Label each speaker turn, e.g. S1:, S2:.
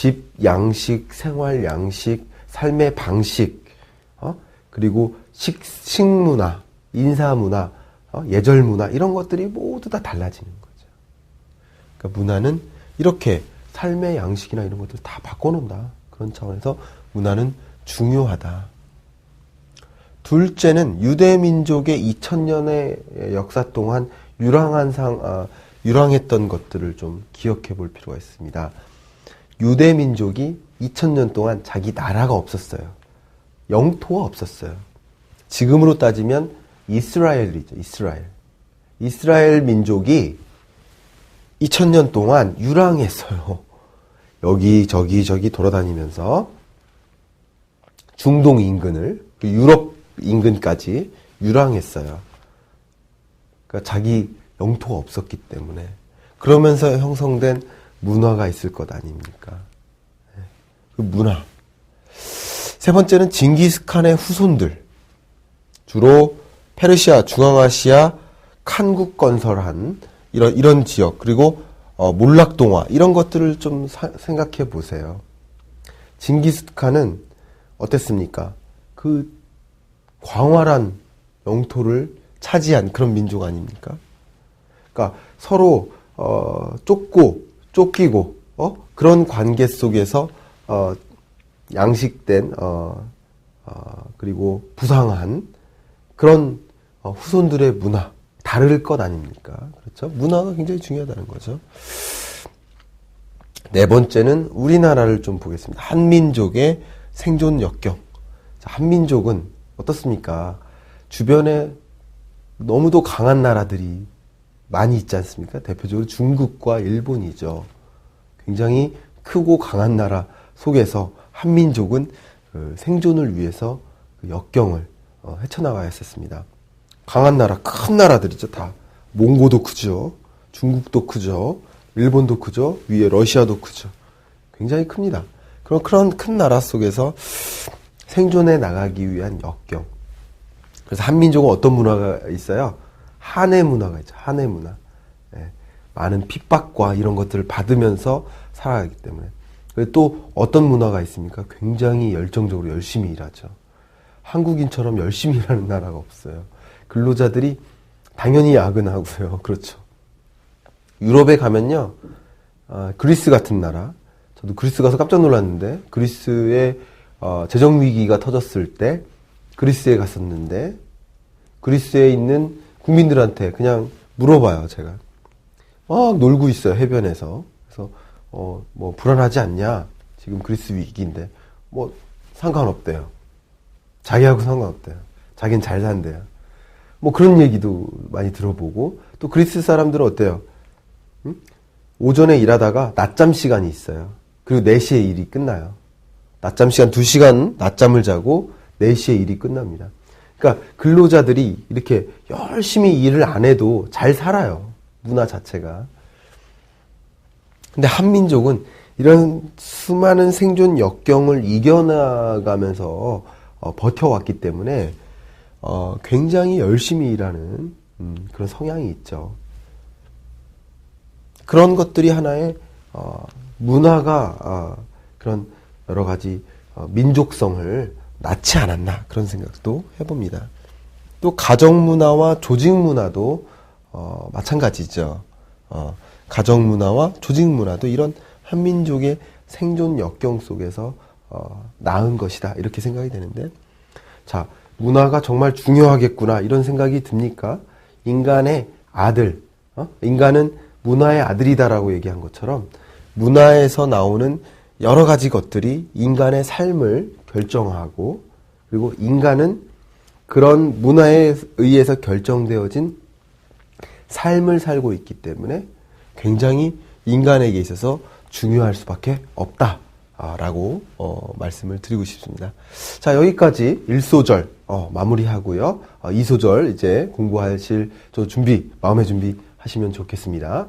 S1: 집 양식, 생활 양식, 삶의 방식, 어? 그리고 식, 식문화, 인사문화, 어? 예절문화, 이런 것들이 모두 다 달라지는 거죠. 그러니까 문화는 이렇게 삶의 양식이나 이런 것들을 다 바꿔놓는다. 그런 차원에서 문화는 중요하다. 둘째는 유대 민족의 2000년의 역사 동안 유랑한 상, 아, 유랑했던 것들을 좀 기억해 볼 필요가 있습니다. 유대 민족이 2000년 동안 자기 나라가 없었어요. 영토가 없었어요. 지금으로 따지면 이스라엘이죠, 이스라엘. 이스라엘 민족이 2000년 동안 유랑했어요. 여기, 저기, 저기 돌아다니면서 중동 인근을, 그 유럽 인근까지 유랑했어요. 그러니까 자기 영토가 없었기 때문에. 그러면서 형성된 문화가 있을 것 아닙니까? 네. 그 문화. 세 번째는 징기스칸의 후손들. 주로 페르시아, 중앙아시아, 칸국 건설한 이런, 이런 지역, 그리고 어, 몰락동화, 이런 것들을 좀 사, 생각해 보세요. 징기스칸은 어땠습니까? 그 광활한 영토를 차지한 그런 민족 아닙니까? 그러니까 서로 어, 쫓고 쫓기고 어? 그런 관계 속에서 어, 양식된 어, 어, 그리고 부상한 그런 어, 후손들의 문화 다를 것 아닙니까? 그렇죠? 문화가 굉장히 중요하다는 거죠. 네 번째는 우리나라를 좀 보겠습니다. 한민족의 생존 역경. 자, 한민족은 어떻습니까? 주변에 너무도 강한 나라들이 많이 있지 않습니까? 대표적으로 중국과 일본이죠. 굉장히 크고 강한 나라 속에서 한민족은 그 생존을 위해서 그 역경을 어, 헤쳐나가야 했었습니다. 강한 나라, 큰 나라들이죠, 다. 몽고도 크죠. 중국도 크죠. 일본도 크죠. 위에 러시아도 크죠. 굉장히 큽니다. 그런 그런 큰 나라 속에서 생존해 나가기 위한 역경. 그래서 한민족은 어떤 문화가 있어요? 한의 문화가 있죠. 한의 문화. 예, 많은 핍박과 이런 것들을 받으면서 살아가기 때문에. 또 어떤 문화가 있습니까? 굉장히 열정적으로 열심히 일하죠. 한국인처럼 열심히 일하는 나라가 없어요. 근로자들이 당연히 야근하고요. 그렇죠. 유럽에 가면요. 아, 그리스 같은 나라. 저도 그리스 가서 깜짝 놀랐는데 그리스의 어, 재정 위기가 터졌을 때 그리스에 갔었는데 그리스에 있는 국민들한테 그냥 물어봐요, 제가. 막 놀고 있어요, 해변에서. 그래서, 어, 뭐, 불안하지 않냐? 지금 그리스 위기인데. 뭐, 상관없대요. 자기하고 상관없대요. 자기는 잘 산대요. 뭐 그런 얘기도 많이 들어보고, 또 그리스 사람들은 어때요? 응? 오전에 일하다가 낮잠 시간이 있어요. 그리고 4시에 일이 끝나요. 낮잠 시간 2시간 낮잠을 자고 4시에 일이 끝납니다. 그러니까 근로자들이 이렇게 열심히 일을 안 해도 잘 살아요. 문화 자체가. 근데 한민족은 이런 수많은 생존 역경을 이겨나가면서 어, 버텨왔기 때문에 어, 굉장히 열심히 일하는 음, 그런 성향이 있죠. 그런 것들이 하나의 어, 문화가 어, 그런 여러 가지 어, 민족성을 낳지 않았나 그런 생각도 해봅니다. 또 가정 문화와 조직 문화도 어, 마찬가지죠. 어, 가정 문화와 조직 문화도 이런 한민족의 생존 역경 속에서 어, 낳은 것이다 이렇게 생각이 되는데 자 문화가 정말 중요하겠구나 이런 생각이 듭니까? 인간의 아들, 어? 인간은 문화의 아들이다라고 얘기한 것처럼 문화에서 나오는 여러 가지 것들이 인간의 삶을 결정하고 그리고 인간은 그런 문화에 의해서 결정되어진 삶을 살고 있기 때문에 굉장히 인간에게 있어서 중요할 수밖에 없다 라고 어, 말씀을 드리고 싶습니다. 자 여기까지 1소절 어, 마무리하고요. 어, 2소절 이제 공부하실 저 준비 마음의 준비 하시면 좋겠습니다.